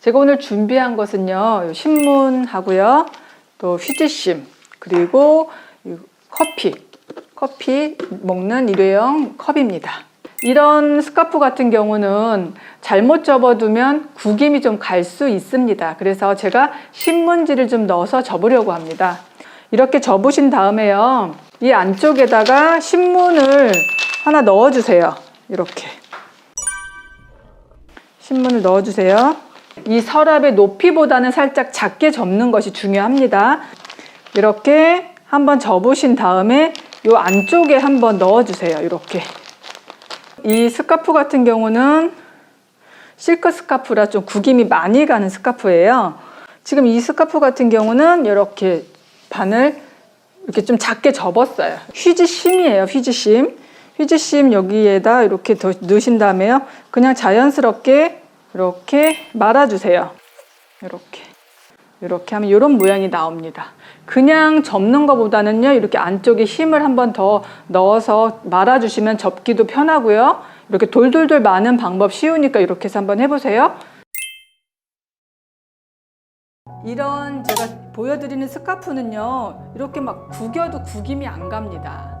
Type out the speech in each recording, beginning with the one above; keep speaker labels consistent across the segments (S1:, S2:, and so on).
S1: 제가 오늘 준비한 것은요, 요 신문하고요, 또 휴지심, 그리고 이 커피, 커피 먹는 일회용 컵입니다. 이런 스카프 같은 경우는 잘못 접어두면 구김이 좀 갈 수 있습니다. 그래서 제가 신문지를 좀 넣어서 접으려고 합니다. 이렇게 접으신 다음에요, 이 안쪽에다가 신문을 하나 넣어주세요. 이렇게. 신문을 넣어주세요. 이 서랍의 높이보다는 살짝 작게 접는 것이 중요합니다. 이렇게 한번 접으신 다음에 이 안쪽에 한번 넣어주세요. 이렇게. 이 스카프 같은 경우는 실크 스카프라 좀 구김이 많이 가는 스카프예요. 지금 이 스카프 같은 경우는 이렇게 바늘 이렇게 좀 작게 접었어요. 휴지심이에요. 휴지심. 휴지심 여기에다 이렇게 더 넣으신 다음에요. 그냥 자연스럽게 이렇게 말아주세요. 이렇게. 이렇게 하면 이런 모양이 나옵니다. 그냥 접는 것보다는요, 이렇게 안쪽에 힘을 한 번 더 넣어서 말아주시면 접기도 편하고요. 이렇게 돌돌돌 마는 방법 쉬우니까 이렇게 해서 한번 해보세요. 이런 제가 보여드리는 스카프는요, 이렇게 막 구겨도 구김이 안 갑니다.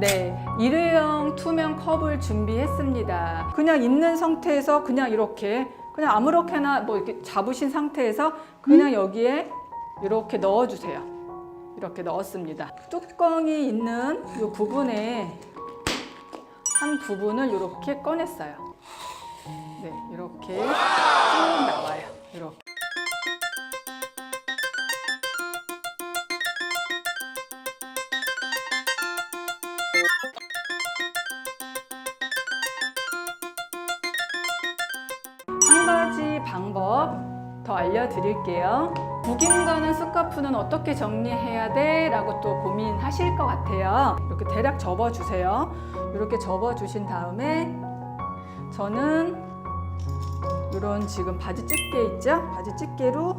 S1: 네, 일회용 투명 컵을 준비했습니다. 그냥 있는 상태에서 그냥 이렇게 그냥 아무렇게나 뭐 이렇게 잡으신 상태에서 그냥 여기에 이렇게 넣어주세요. 이렇게 넣었습니다. 뚜껑이 있는 이 부분에 한 부분을 이렇게 꺼냈어요. 가지 방법 더 알려드릴게요. 구김 가는 스카프는 어떻게 정리해야 돼? 라고 또 고민하실 것 같아요. 이렇게 대략 접어주세요. 이렇게 접어주신 다음에 저는 이런 지금 바지 집게 있죠? 바지 집게로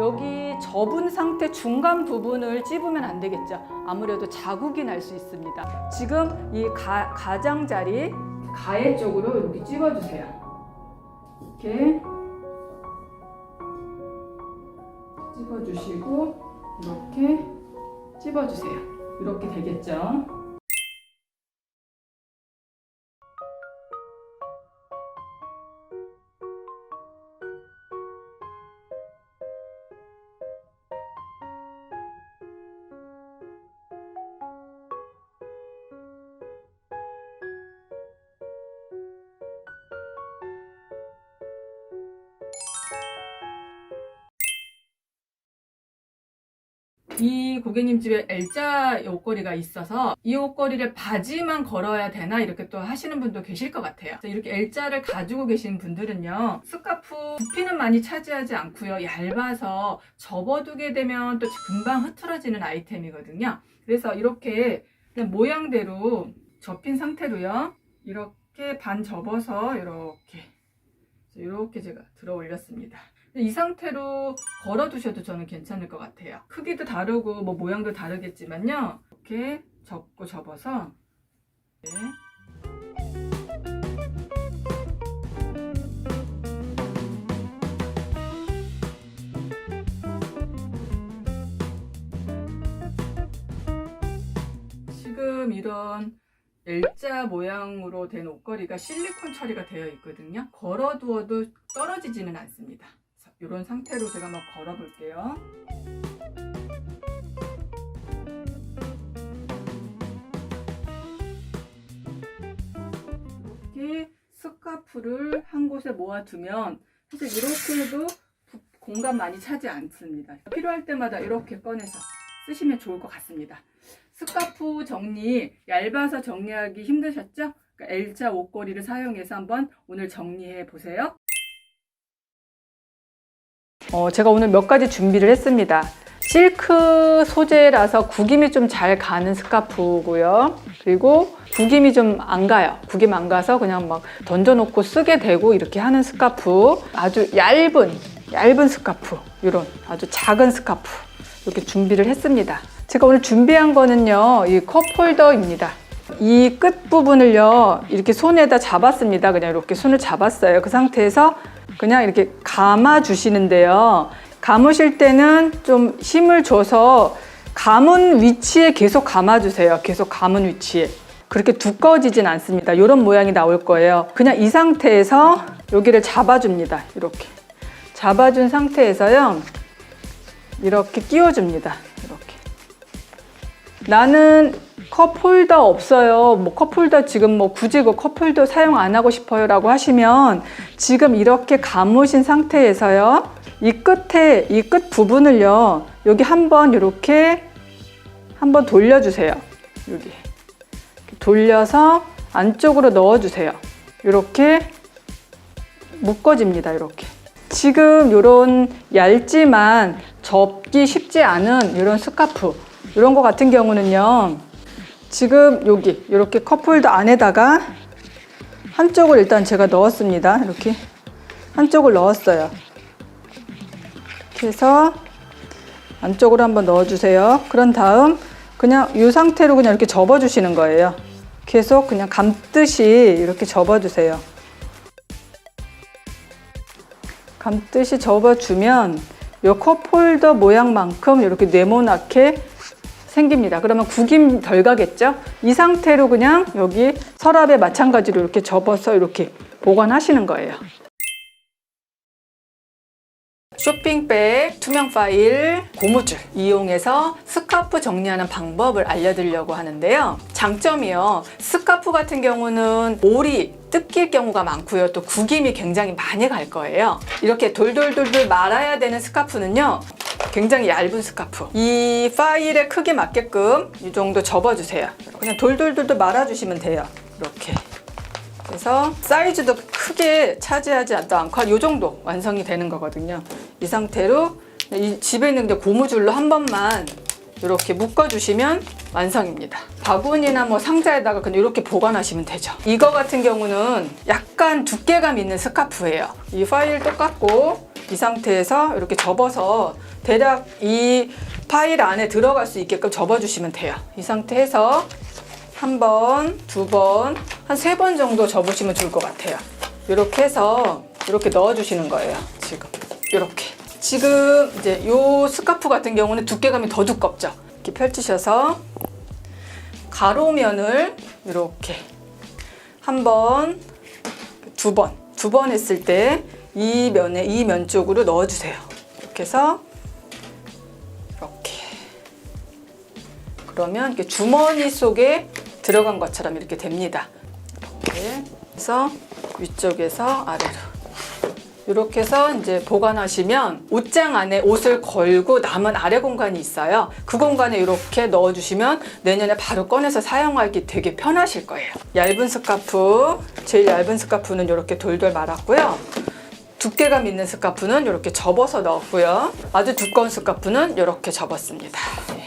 S1: 여기 접은 상태 중간 부분을 찝으면 안 되겠죠? 아무래도 자국이 날 수 있습니다. 지금 이 가, 가장자리 가해 쪽으로 이렇게 찝어주세요. 이렇게 찝어주시고 이렇게 찝어주세요. 이렇게 되겠죠? 이 고객님 집에 L자 옷걸이가 있어서 이 옷걸이를 바지만 걸어야 되나 이렇게 또 하시는 분도 계실 것 같아요. 이렇게 L자를 가지고 계신 분들은요. 스카프 부피는 많이 차지하지 않고요. 얇아서 접어두게 되면 또 금방 흐트러지는 아이템이거든요. 그래서 이렇게 모양대로 접힌 상태로요. 이렇게 반 접어서 이렇게 이렇게 제가 들어 올렸습니다. 이 상태로 걸어 두셔도 저는 괜찮을 것 같아요. 크기도 다르고 뭐 모양도 다르겠지만요. 이렇게 접고 접어서 네. 지금 이런 L자 모양으로 된 옷걸이가 실리콘 처리가 되어 있거든요. 걸어두어도 떨어지지는 않습니다. 이런 상태로 제가 한번 걸어 볼게요. 이렇게 스카프를 한 곳에 모아두면 사실 이렇게 해도 부- 공간 많이 차지 않습니다. 필요할 때마다 이렇게 꺼내서 쓰시면 좋을 것 같습니다. 스카프 정리 얇아서 정리하기 힘드셨죠? 그러니까 L자 옷걸이를 사용해서 한번 오늘 정리해 보세요. 어, 제가 오늘 몇 가지 준비를 했습니다. 실크 소재라서 구김이 좀 잘 가는 스카프고요. 그리고 구김이 좀 안 가요. 구김 안 가서 그냥 막 던져놓고 쓰게 되고 이렇게 하는 스카프. 아주 얇은, 얇은 스카프. 이런 아주 작은 스카프. 이렇게 준비를 했습니다. 제가 오늘 준비한 거는요, 이 컵홀더입니다. 이 끝부분을요, 이렇게 손에다 잡았습니다. 그냥 이렇게 손을 잡았어요. 그 상태에서 그냥 이렇게 감아 주시는데요. 감으실 때는 좀 힘을 줘서 감은 위치에 계속 감아 주세요. 계속 감은 위치에. 그렇게 두꺼워지진 않습니다. 이런 모양이 나올 거예요. 그냥 이 상태에서 여기를 잡아 줍니다. 이렇게. 잡아 준 상태에서요. 이렇게 끼워 줍니다. 이렇게. 나는 컵 홀더 없어요. 뭐 컵 홀더 지금 뭐 굳이 그 컵 홀더 사용 안 하고 싶어요 라고 하시면 지금 이렇게 감으신 상태에서요. 이 끝에 이 끝 부분을요. 여기 한번 이렇게 한번 돌려주세요. 여기 돌려서 안쪽으로 넣어주세요. 이렇게 묶어집니다. 이렇게. 지금 이런 얇지만 접기 쉽지 않은 이런 스카프 이런 거 같은 경우는요. 지금 여기 이렇게 컵홀더 안에다가 한쪽을 일단 제가 넣었습니다. 이렇게 한쪽을 넣었어요. 이렇게 해서 안쪽으로 한번 넣어주세요. 그런 다음 그냥 이 상태로 그냥 이렇게 접어주시는 거예요. 계속 그냥 감듯이 이렇게 접어주세요. 감듯이 접어주면 이 컵홀더 모양만큼 이렇게 네모나게 생깁니다. 그러면 구김 덜 가겠죠? 이 상태로 그냥 여기 서랍에 마찬가지로 이렇게 접어서 이렇게 보관하시는 거예요. 쇼핑백, 투명 파일, 고무줄 이용해서 스카프 정리하는 방법을 알려드리려고 하는데요. 장점이요. 스카프 같은 경우는 올이 뜯길 경우가 많고요. 또 구김이 굉장히 많이 갈 거예요. 이렇게 돌돌돌돌 말아야 되는 스카프는요. 굉장히 얇은 스카프. 이 파일의 크기 맞게끔 이 정도 접어주세요. 그냥 돌돌돌돌 말아주시면 돼요. 이렇게. 그래서 사이즈도 크게 차지하지 않고 한이 정도 완성이 되는 거거든요. 이 상태로 이 집에 있는 게 고무줄로 한 번만 이렇게 묶어주시면 완성입니다. 바구니나 뭐 상자에다가 그냥 이렇게 보관하시면 되죠. 이거 같은 경우는 약간 두께감 있는 스카프예요. 이 파일 똑같고 이 상태에서 이렇게 접어서 대략 이 파일 안에 들어갈 수 있게끔 접어주시면 돼요. 이 상태에서 한 번, 두 번, 한 세 번 정도 접으시면 좋을 것 같아요. 이렇게 해서 이렇게 넣어주시는 거예요. 지금 이렇게. 지금 이제 이 스카프 같은 경우는 두께감이 더 두껍죠. 이렇게 펼치셔서 가로면을 이렇게 한 번, 두 번, 두 번 했을 때 이 면에 이 면 쪽으로 넣어주세요. 이렇게 해서 이렇게. 그러면 이렇게 주머니 속에 들어간 것처럼 이렇게 됩니다. 이렇게 해서 위쪽에서 아래로 이렇게 해서 이제 보관하시면 옷장 안에 옷을 걸고 남은 아래 공간이 있어요. 그 공간에 이렇게 넣어주시면 내년에 바로 꺼내서 사용하기 되게 편하실 거예요. 얇은 스카프, 제일 얇은 스카프는 이렇게 돌돌 말았고요. 두께감 있는 스카프는 이렇게 접어서 넣었고요. 아주 두꺼운 스카프는 이렇게 접었습니다.